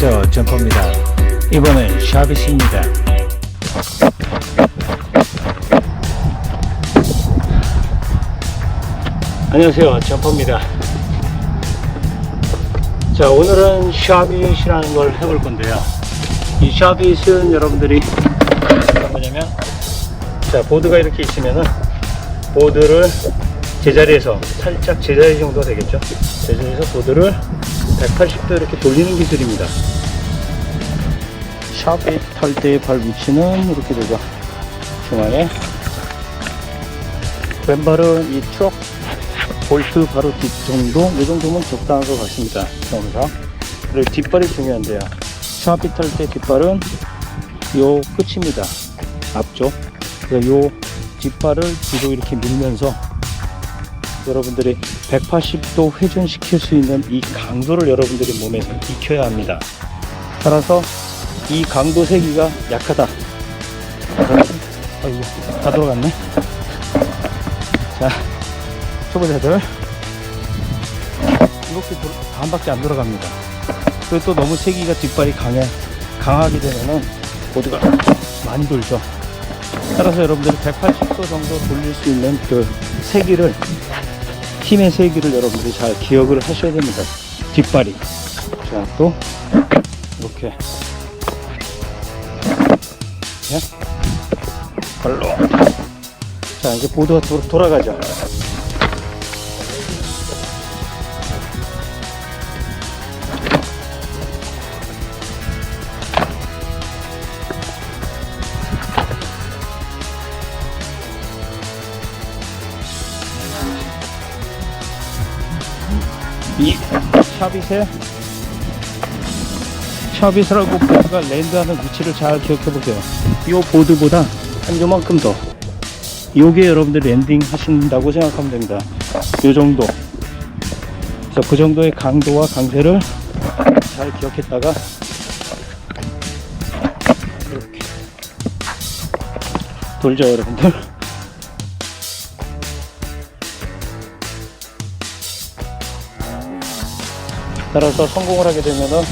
안녕하세요 점퍼입니다. 이번엔 샤비스입니다. 안녕하세요. 점퍼입니다. 자 오늘은 샤빗이라는 걸 해볼 건데요. 이 샤빗은 여러분들이 뭐냐면 자 보드가 이렇게 있으면은 보드를 제자리에서 살짝 제자리 정도 되겠죠? 제자리에서 보드를 180도 이렇게 돌리는 기술입니다. 샤빗 탈 때의 발 위치는 이렇게 되죠. 중앙에. 왼발은 이 트럭 볼트 바로 뒷 정도? 이 정도면 적당한 것 같습니다. 경험상. 그리고 뒷발이 중요한데요. 샤빗 탈때 뒷발은 요 끝입니다. 앞쪽. 그래서 요 뒷발을 뒤로 이렇게 밀면서 여러분들이 180도 회전시킬 수 있는 이 강도를 여러분들이 몸에서 익혀야 합니다. 따라서 이 강도 세기가 약하다. 아이고, 다 돌아갔네. 자, 초보자들. 이렇게 돌- 한 바퀴 안 돌아갑니다. 그리고 또 너무 세기가 뒷발이 강해, 강하게 되면은 보드가 많이 돌죠. 따라서 여러분들이 180도 정도 돌릴 수 있는 그 세기를 힘의 세기를 여러분들이 잘 기억을 하셔야 됩니다. 뒷발이. 자, 또, 이렇게. 네? 발로. 자, 이제 보드가 도, 돌아가죠. 이 샤빗의 샤빗이라고 보드가 랜드하는 위치를 잘 기억해 보세요. 이 보드보다 한 요만큼 더. 요게 여러분들 랜딩 하신다고 생각하면 됩니다. 요 정도. 그래서 그 정도의 강도와 강세를 잘 기억했다가 이렇게 돌죠 여러분들. 따라서 성공을 하게 되면은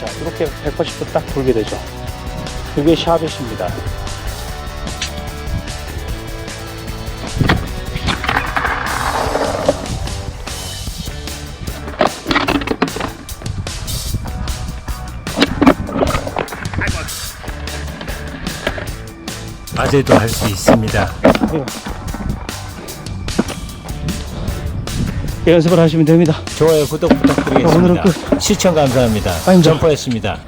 자 이렇게 180도 딱 돌게 되죠. 이게 샤벳입니다. 낮에도 할 수 있습니다. 연습을 하시면 됩니다 좋아요, 구독 부탁드리겠습니다. 오늘은 시청 감사합니다. 아닙니다. 점퍼였습니다.